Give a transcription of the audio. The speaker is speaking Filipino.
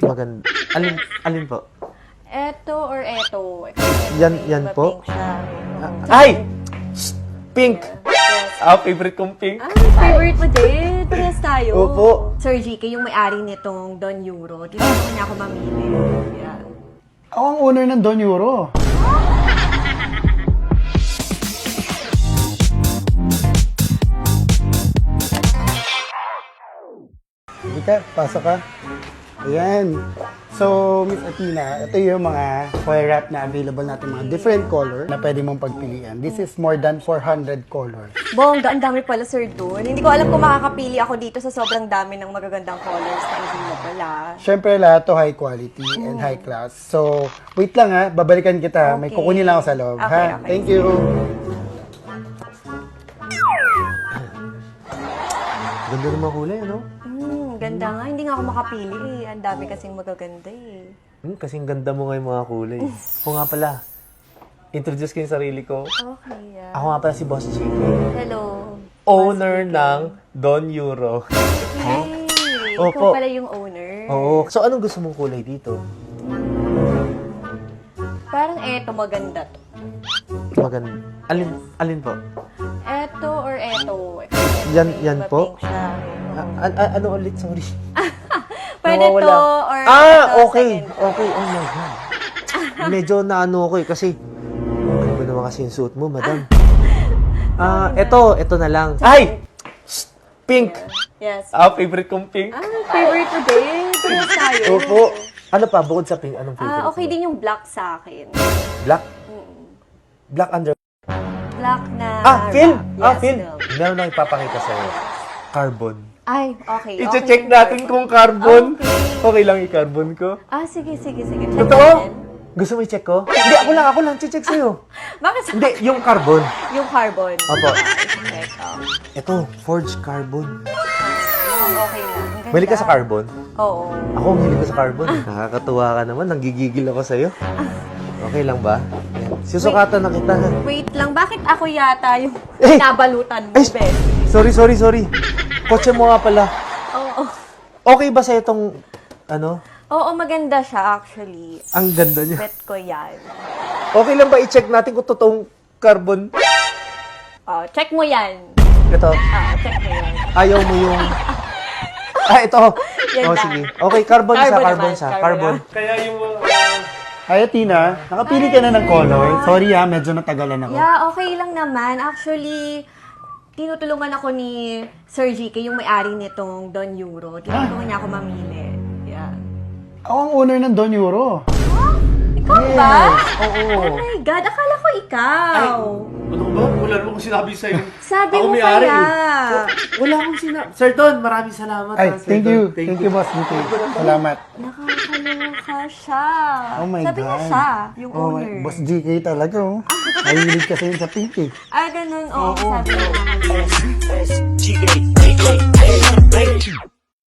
Maganda. Alin, alin po? Eto or eto? Yan- yan iba po? Pink siya. Ay! Shh! Pink! Yes. Ah, favorite kong pink. Ah, favorite mo din. Parehas tayo. Opo. Sir GK, yung may-ari nitong Don Euro. Dito ko niya ako mamili. Yan. Ako ang owner ng Don Euro. Dika, pasok ka. Ayan. So, Miss Athena, ito yung mga foil wrap na available natin, mga different color na pwede mong pagpilian. This is more than 400 colors. Bongga, ang dami pala, sir, doon. Hindi ko alam kung makakapili ako dito sa sobrang dami ng magagandang colors na hindi mo pala. Siyempre, lahat to high quality and high class. So, wait lang ha, babalikan kita. May Okay. kukunin lang ako sa loob, Okay, ha? okay. Thank you. Ganda mga kulay, ano? Hmm, ganda nga. Hindi nga ako makapili eh. Ang dami kasing magaganda eh. Hmm, kasing ganda mo ngayon mga kulay. Ako nga pala, introduce ko yung sarili ko. Okay, yeah. Ako nga pala si Boss Chico. Hello. Owner ng Don Euro. Hey, Opo. ikaw pala yung owner. Oo. So, anong gusto mong kulay dito? Parang eto maganda to. Maganda. Alin, alin po? Eto or eto? Yan, yan iba po? pink siya. A- a- ano ulit? Sorry. Pwede Nawawala. to or Ah, eto, okay. second. Okay. Oh my God. Medyo naano ako eh kasi ano ba naman kasi yung suit mo, madam? Ah, eto, eto na lang. Ay! Shh! Pink! Yes. Ah, favorite kong pink. Ah, favorite ko din. Parehas tayo. Opo. Ano pa, bukod sa pink, anong favorite Ah, okay din yung black sa akin. Black? Black under... Black na Ah, film! ah, Yes, film! Meron akong ipapakita sa'yo. Carbon. Ay, okay. okay I-check yung natin carbon. kung carbon. Okay. Okay lang i-carbon ko. Ah, sige, sige, sige. Check Totoo? natin. Gusto mo i-check ko? Hindi, ako lang, ako lang. Check sa'yo. Bakit sa... Hindi, yung carbon. Yung carbon. Opo. Check. Oh. Ito, forged carbon. Okay na. Balik ka sa carbon. Oo. Ako, ang hilig ko sa carbon. eh. Nakakatuwa ka naman. Nanggigigil ako sa'yo. Okay lang ba? Susukatan na kita. Wait lang, bakit ako yata yung Eh! nabalutan mo, Bes? sorry, sorry, sorry. Kotse mo nga pala. Oo. Okay ba sa'yo itong, ano, Oo, maganda siya actually. ang ganda niya. Bet ko yan. Okay lang ba i-check natin kung totoong carbon? Oh, check mo yan. Ito, Ah, check mo yan. ayaw mo yung... Ah, ito. Yan oh, na. sige. Okay, carbon, sa Carbon carbon naman, sa carbon. Kaya yung... Hi, Athena. Nakapili ka na ng color. Sorry ha, medyo natagalan ako. Yeah, okay lang naman. Actually, tinutulungan ako ni Sir GK, yung may-ari nitong Don Euro. Tinutulungan niya ako mamili. Yeah. Ako ang owner ng Don Euro. Ikaw ba? Oo. Oh my God, akala ko ikaw. Ano ba? Wala naman akong sinabi sa'yo. Sabi Ako mo may-ari kaya. Wala akong sinabi. Sir Don, maraming salamat. Ay, ha, Sir thank Don. you. Thank you, Boss DK. Salamat. Nakakaloka siya. Oh my Sabi God. niya siya, yung Oh, owner. Boss GK talaga, oh. Mahilig kasi yun sa pink, eh. Ah, ganun. Oo, sabi niya. nakakaloka. G A A A A